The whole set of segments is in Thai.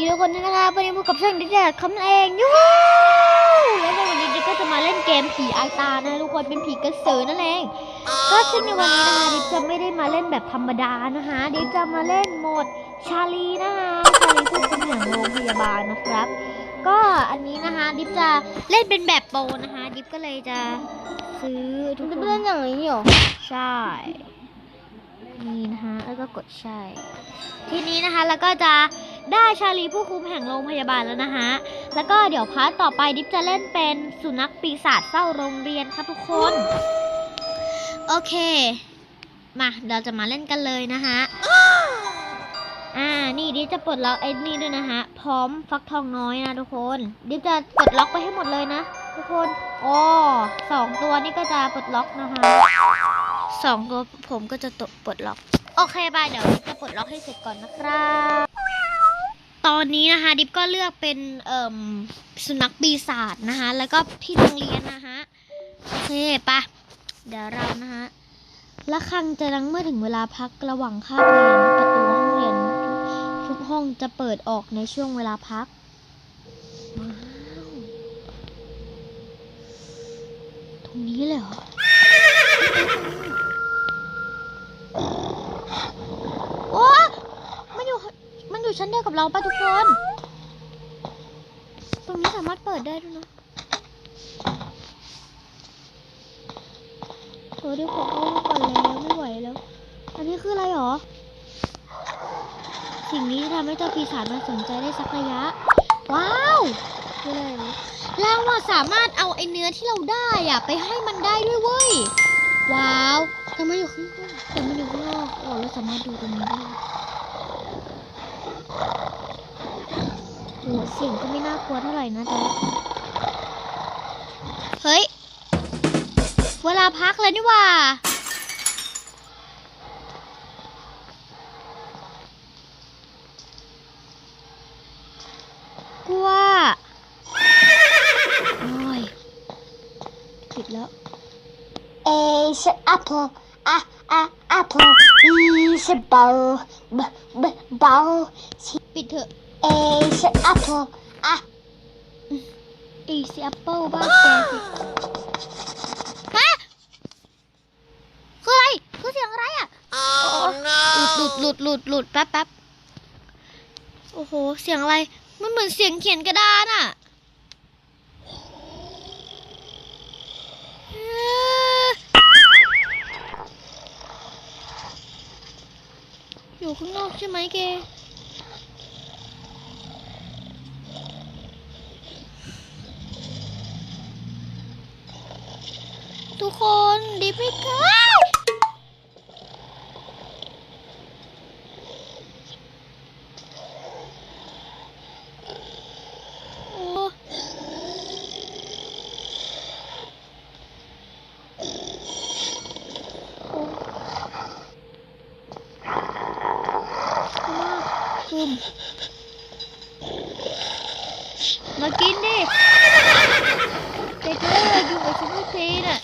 ดีทุกคนด้วยนะคะวันนี้พบกับช่องดิจิทัลคำนั่นเองยูฮูและในวันนี้ดิก็จะมาเล่นเกมผีอาตานะทุกคนเป็นผีกระสือนั่นเอง ก็ซึ่งในวันนี้นะคะดิจะไม่ได้มาเล่นแบบธรรมดานะคะดิจะมาเล่นโหมดชาลีนะคะชาลีผู้คุมแห่งโรงพยาบาลนะครับ ก็อันนี้นะคะดิฟจะเล่นเป็นแบบโปรนะคะ ดิฟก็เลยจะซื้อทุกคนเล่นอย่างนี้เหรอใช่นี่นะคะแล้วก็กดใช่ ทีนี้นะคะแล้วก็จะ ได้ชาลีผู้คุมแห่งโรงพยาบาลแล้วนะคะแล้วก็เดี๋ยวพาร์ทต่อไปดิฟจะเล่นเป็นสุนัขปีศาจเฝ้าโรงเรียนครับทุกคน โอเค มาเราจะมาเล่นกันเลยนะคะอ่า นี่ดิฟจะปลดล็อกไอ้นี่ด้วยนะคะพร้อมฟักทองน้อยนะทุกคน ดิฟจะปลดล็อกไปให้หมดเลยนะทุกคนอ๋อสองตัวนี่ก็จะปลดล็อกนะคะ สองตัวผมก็จะตปลดล็อก โอเคบายเดี๋ยวดิฟจะปลดล็อกให้เสร็จก่อนนะครับ ตอนนี้นะคะดิฟก็เลือกเป็นเอ่มสุนัขปีศาจนะคะ แล้วก็ที่โรงเรียนนะคะโอเคปะเดี๋ยวเรานะคะละครังจะดังเมื่อถึงเวลาพักระหว่างคาบเรียนประตูห้องเรียนทุกห้องจะเปิดออกในช่วงเวลาพักว้าวตรงนี้เลยเหรอ โอ้มันอยู่ มัน อยู่ชั้นเดียวกับเราป่ะทุกคน ตรงนี้สามารถเปิดได้ด้วยนะเดี๋ยวขอเข้าห้องก่อนแล้วไม่ไหวแล้ว อันนี้คืออะไรหรอ สิ่งนี้ทำให้เจ้าปีศาจมาสนใจได้สักระยะ ว้าวคืออะไรเราอะสามารถเอาไอเนื้อที่เราได้อะไปให้มันได้ด้วยเว้ย ว้าวแต่มันอยู่ข้างนอกแต่มันอยู่ข้างนอกโอ้เราสามารถดูตรงนี้ได้ โอ้เสียงก็ไม่น่ากลัวเท่าไหร่นะแต่เฮ้ย เวลาพักแล้วนี่หว่า กลัว โอ้ยปิดแล้ว A is apple A A apple B is ball B B ball ปิดเถอะ A is apple A อีซีแอปเปิลบ้านแกสิฮะคืออะไรคือเสียงอะไรอะหลุดหลุดหลุดหลุดหลุดแป๊บแป๊บโอ้โห เสียงอะไร มันเหมือนเสียงเขียนกระดานอะเอ่ออยู่ข้างนอกใช่ไหมเก ทุกคนดิบไม่กล้าโอ้โอ้มาคุมมากินดิเด็กเลยอยู่กับฉันไม่เพลน่ะ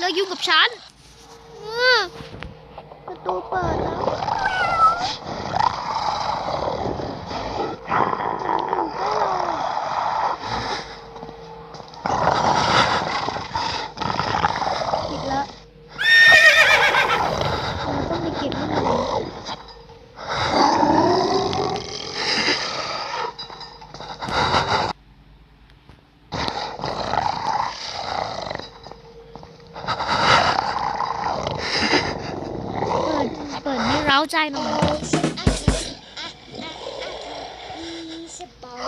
แล้วยุ่งกับฉันประตูเปิดแล้วอยู่ใกล้เราปิดแล้วเราต้องไปเก็บให้มันเปิด เปิดให้เร้าใจหน่อย is ball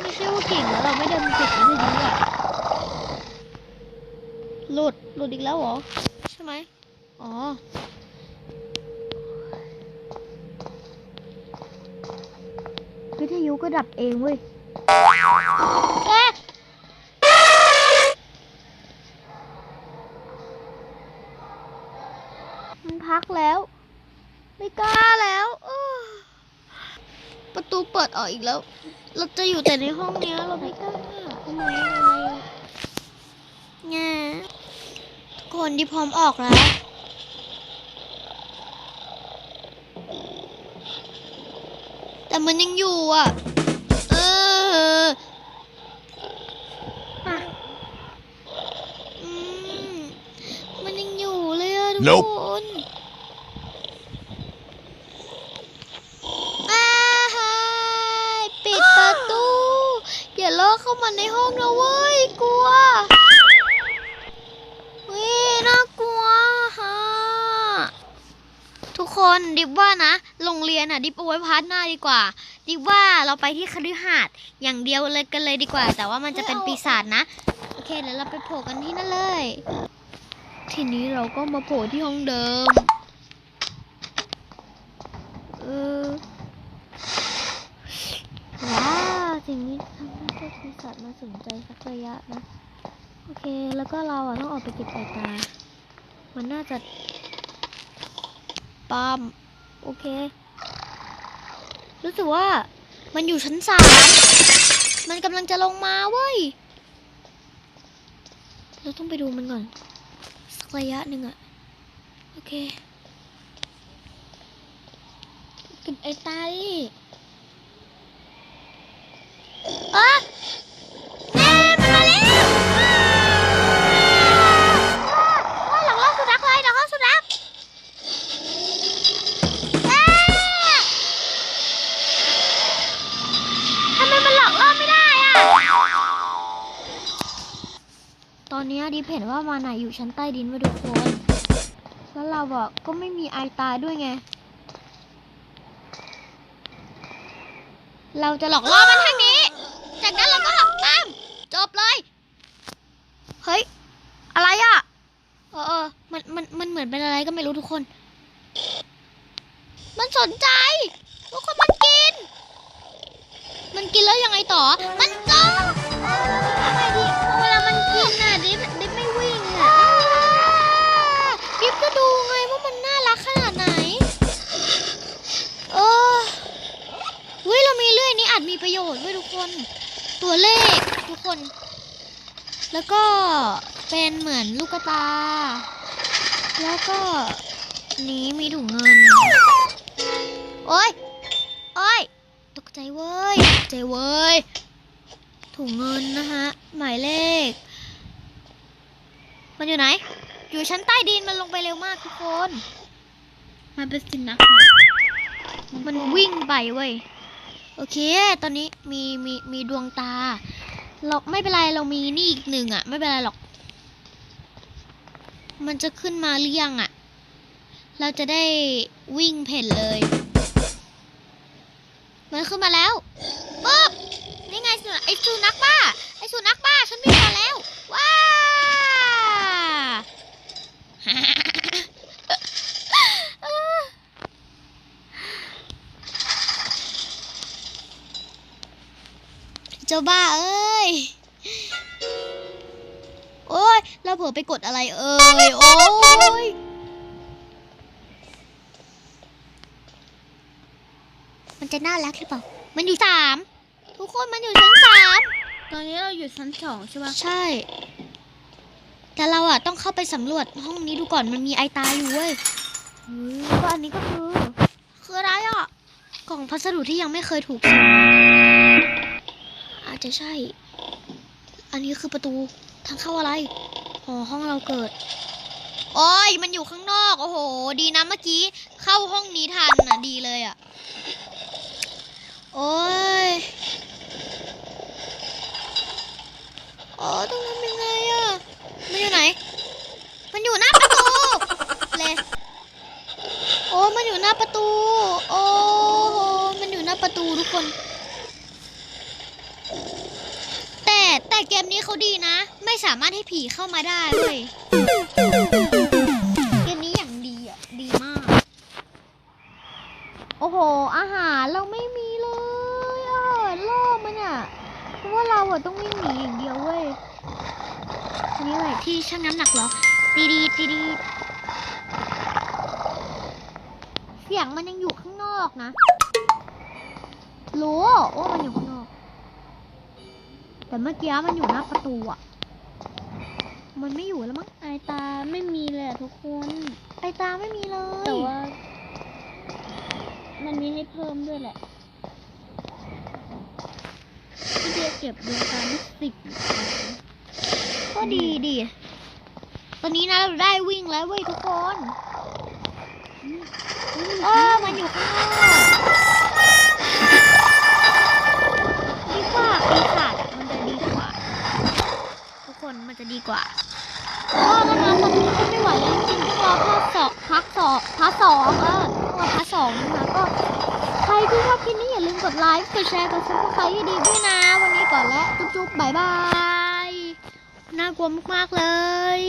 ไม่ใช่ว่าเก่งแล้วเราไม่เดินมาเก็บวิทยุอะ หลุด หลุด อีกแล้วเหรอ ใช่ไหมอ๋อ วิทยุก็ดับเองเว้ยแกมันพักแล้ว ไม่กล้าแล้วเอ้อประตูเปิดออกอีกแล้ว เราจะอยู่แต่ในห้องเนี้ย เราไม่กล้าทำไมทำไมแง่ทุก คนที่พร้อมออกแล้วมันยังอยู่อะ เอออะอืมมันยังอยู่เลยอะทุก Nope คนอ้าฮายปิดประตู อย่าลอกเข้ามาในห้องนะเว้ย กลัวเฮ้ยน่ากลัวฮะ ทุก คนดิบว่านะโรงเรียนอะดิบเอาไว้พาร์ทหน้าดีกว่า ดิบว่าเราไปที่คฤหาสน์อย่างเดียวเลยกันเลยดีกว่า แต่ว่ามันจะเป็นปีศาจนะ โอเคเดี๋ยวเราไปโผล่กันที่นั่นเลย ทีนี้เราก็มาโผล่ที่ห้องเดิมเออว้าวสิ่งนี้ทำให้พวกปีศาจมาสนใจสักระยะนะ โอเคแล้วก็เราอะต้องออกไปเก็บไอตา มันน่าจะ ปามโอเค รู้สึกว่ามันอยู่ชั้นสามมันกำลังจะลงมาเว้ย เราต้องไปดูมันก่อน สักระยะหนึ่งอะโอเคกับไอ้ตาดิ ตอนนี้ดิเห็นว่ามันอะอยู่ชั้นใต้ดินไว้ทุกคน แล้วเราอะก็ไม่มีไอตายด้วยไง เราจะหลอกล่อมันทางนี้ จากนั้นเราก็หลอกตามจบเลย เฮ้ย อะไรอะเออเออมัน มัน มันเหมือนเป็นอะไรก็ไม่รู้ทุกคน มันสนใจ ทุกคนมันกิน มันกินแล้วยังไงต่อ มันจ้อง ฮ้ยเรามีเลื่อยนี้อาจมีประโยชน์ด้วยทุกคน ตัวเลขทุกคน แล้วก็เป็นเหมือนลูกตา แล้วก็นี้มีถุงเงิน โอ๊ยโอ๊ยตกใจเว้ยตกใจเว้ย ถุงเงินนะฮะหมายเลข มันอยู่ไหน อยู่ชั้นใต้ดินมันลงไปเร็วมากทุกคน มันเป็นสินักมันวิ่งไปเว้ย โอเค ตอนนี้มีมีมีดวงตา เราไม่เป็นไรเรามีนี่อีกหนึ่งอะ ไม่เป็นไรหรอก มันจะขึ้นมาหรือยังอะ เราจะได้วิ่งเพ่นเลย มันขึ้นมาแล้วปุ๊บนี่ไงสุนัขไอสุนัขบ้า ไอสุนัขบ้าฉันมีมาแล้ว ว้า เจ้าบ้าเอ้ย โอ้ยเราเผลอไปกดอะไรเอ้ย โอ้ยมันจะน่ารักหรือเปล่า มันอยู่สามทุกคนมันอยู่ชั้นสามตอนนี้เราอยู่ชั้นสองใช่ปะใช่ แต่เราอะต้องเข้าไปสำรวจห้องนี้ดูก่อนมันมีไอตาอยู่เว้ยเฮ้ยแล้วก็อันนี้ก็คือ คืออะไรอะกล่องพัสดุที่ยังไม่เคยถูกส่งมาอา จจะใช่ อันนี้คือประตูทางเข้าอะไรอ๋อห้องเราเกิด โอ้ยมันอยู่ข้างนอก โอ้โห ดีนะเมื่อกี้ เข้าห้องนี้ทันน่ะ ดีเลยอะโอ้ยอ๋อต้องทำยังไงอะ มันอยู่ไหน มันอยู่หน้าประตูเลยโอ้มันอยู่หน้าประตู โอ้โหมันอยู่หน้าประตูทุกคน แต่แต่ เกมนี้เขาดีนะ ไม่สามารถให้ผีเข้ามาได้เว้ยเกมนี้อย่างดีอะ ดีมาก โอ้โห อาหารเราไม่มีเลยอาหารล่อมันอะเพราะว่าเราอะต้องวิ่งหนีอย่างเดียวเว้ยอันนี้อะไรที่ชั่งน้ำหนักเหรอตีดีตีดีเสียงมันยังอยู่ข้างนอกนะรู้ว่ามันอยู่ข้างนอก แต่เมื่อกี้มันอยู่หน้าประตูอะ มันไม่อยู่แล้วมั้ง ไอตาไม่มีเลยทุกคน ไอตาไม่มีเลย แต่ว่า มันมีให้เพิ่มด้วยแหละพี่เดียเก็บดวงตาที่สิบก็ดีดี ตอนนี้นะเราได้วิ่งแล้วเว้ยทุกคนอ๋อมันอยู่ข้างนอก จะดีกว่าก็นะคะตอนนี้ก็ไม่ไหวแล้วจริงๆก็รอภาคสองพักสองพักสองเออต้องรอพักสองนะคะก็ใครที่ชอบคลิปนี้อย่าลืมกดไลค์กดแชร์กดซับสไครต์ให้ดีด้วยนะ วันนี้ก่อนและจุ๊บๆบายบายน่ากลัวมากๆเลย